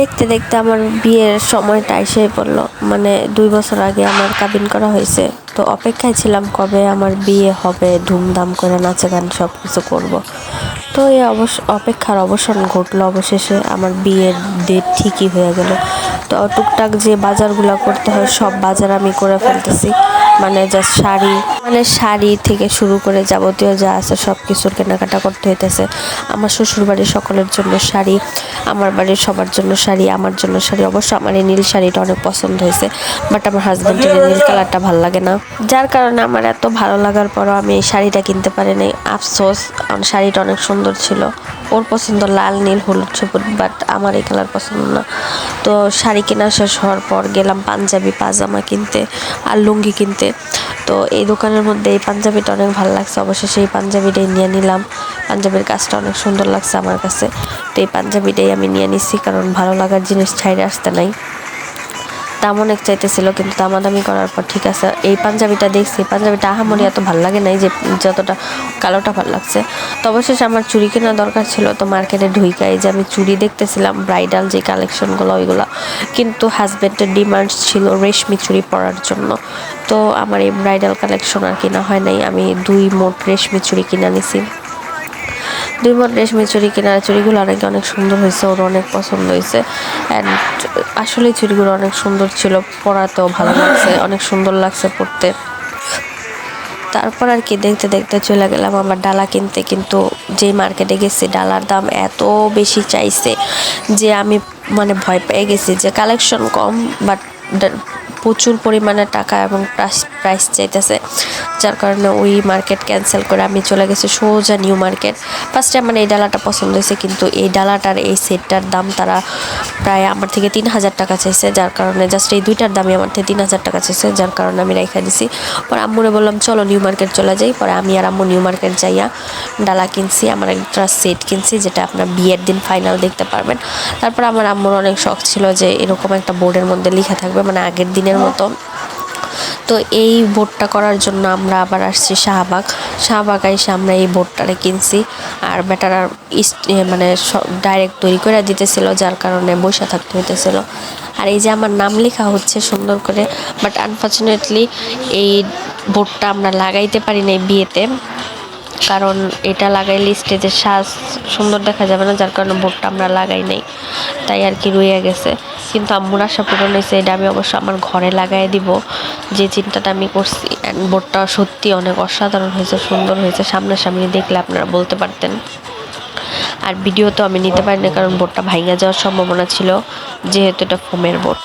দেখতে দেখতে আমার বিয়ের সময়টা এসে পড়ল। মানে দুই বছর আগে আমার কাবিন করা হয়েছে। তো অপেক্ষায় ছিলাম কবে আমার বিয়ে হবে, ধুমধাম করে নাচে গান সব কিছু করব। তো এই অবস, অপেক্ষার অবসান ঘটলো অবশেষে। আমার বিয়ের ডেট ঠিকই হয়ে গেল। টুকটাক যে বাজারগুলো করতে হয়, সব বাজার আমি করে ফেলতেছি। মানে জাস্ট শাড়ি মানে শাড়ি থেকে শুরু করে যাবতীয় যা আছে সব কিছুর কেনাকাটা করতে হইতেছে। আমার শ্বশুর বাড়ির সকলের জন্য শাড়ি, আমার বাড়ির সবার জন্য শাড়ি, আমার জন্য শাড়ি। অবশ্য আমার এই নীল শাড়িটা অনেক পছন্দ হয়েছে বাট আমার হাজব্যান্ডের নীল কালারটা ভালো লাগে না। যার কারণে আমার এত ভালো লাগার পরও আমি এই শাড়িটা কিনতে পারিনি আফসোস আমার শাড়িটা অনেক সুন্দর ছিল। ওর পছন্দ লাল, নীল, হলুদ, সবুজ বাট আমার এই কালার পছন্দ না। তো শাড়ি কেনা শেষ হওয়ার পর গেলাম পাঞ্জাবি পাজামা কিনতে আর লুঙ্গি কিনতে। তো এই দোকানের মধ্যে এই পাঞ্জাবিটা অনেক ভালো লাগছে। অবশ্যই সেই পাঞ্জাবিটাই নিয়ে নিলাম। পাঞ্জাবির কাজটা অনেক সুন্দর লাগছে আমার কাছে। তো এই পাঞ্জাবিটাই আমি নিয়ে নিচ্ছি, কারণ ভালো লাগার জিনিস ছাইড়ে আসতে নাই। দাম অনেক চাইতেছিল, কিন্তু দামাদামি করার পর ঠিক আছে, এই পাঞ্জাবিটা দেখছি, পাঞ্জাবিটা আহামরি এত ভালো লাগে নাই যে যতটা কালোটা ভালো লাগছে। তো অবশেষে আমার চুড়ি কেনা দরকার ছিল, তো মার্কেটে ঢুইকাই যে আমি চুড়ি দেখতেছিলাম, ব্রাইডাল যে কালেকশনগুলো, ওইগুলো। কিন্তু হাজব্যান্ডের ডিমান্ড ছিল রেশমি চুড়ি পরার জন্য। তো আমার এই ব্রাইডাল কালেকশন আর কিনা হয় নাই, আমি দুই মোট রেশমি চুড়ি কিনা নিছি। দুই রেশমি চুড়ি কেনার চুড়িগুলো অনেক অনেক সুন্দর হয়েছে ওর অনেক পছন্দ হয়েছে। অ্যান্ড আসলে চুড়িগুলো অনেক সুন্দর ছিল, পরাতেও ভালো লাগছে, অনেক সুন্দর লাগছে পরতে। তারপর আর কি দেখতে দেখতে চলে গেলাম আমার ডালা কিনতে, কিন্তু যেই মার্কেটে গেছি, ডালার দাম এত বেশি চাইছে যে আমি মানে ভয় পেয়ে গেছি যে কালেকশন কম বাট প্রচুর পরিমাণে টাকা এবং প্রাইস চাইতেছে। যার কারণে ওই মার্কেট ক্যান্সেল করে আমি চলে গেছি সোজা নিউ মার্কেট ফার্স্টে আমার এই ডালাটা পছন্দ হয়েছে, কিন্তু এই ডালাটার এই সেটটার দাম তারা প্রায় আমার থেকে তিন হাজার টাকা চাইছে, যার কারণে জাস্ট এই দুইটার দামই আমার থেকে তিন হাজার টাকা চাইছে, যার কারণে আমি রেখে দিছি। পরে আম্মুরে বললাম, চলো নিউ মার্কেট চলে যাই। পরে আমি আর আম্মু নিউ মার্কেট যাইয়া ডালা কিনছি, আমার একটা সেট কিনছি, যেটা আপনার বিয়ের দিন ফাইনাল দেখতে পারবেন। তারপর আমার আম্মুর অনেক শখ ছিল যে এরকম একটা বোর্ডের মধ্যে লিখা থাকবে মানে আগের দিনের মতো। তো এই বোর্ডটা করার জন্য আমরা আবার আসছি শাহবাগ। শাহবাগ এসে আমরা এই বোর্ডটারে কিনছি। আর বেটার মানে ডাইরেক্ট তৈরি করে দিতেছিল, যার কারণে বসে থাকতে হইতেছিল। আর এই যে আমার নাম লেখা হচ্ছে সুন্দর করে বাট আনফর্চুনেটলি এই বোর্ডটা আমরা লাগাইতে পারি নাই বিয়েতে। কারণ এটা লাগাইলে স্টেজের সাজ সুন্দর দেখা যাবে না, যার কারণে বোর্ডটা আমরা লাগাই নাই। তাই আর কি রয়ে গেছে। কিন্তু আম্মুর আশা পূরণ হয়েছে, এটা আমি অবশ্য আমার ঘরে লাগাই দিব। যে চিন্তাটা আমি করছি বোর্ডটা সত্যি অনেক অসাধারণ হয়েছে, সুন্দর হয়েছে। সামনাসামনি দেখলে আপনারা বলতে পারতেন। আর ভিডিও তো আমি নিতে পারি না কারণ বোর্ডটা ভাঙা যাওয়ার সম্ভাবনা ছিল, যেহেতু এটা ফোমের বোর্ড।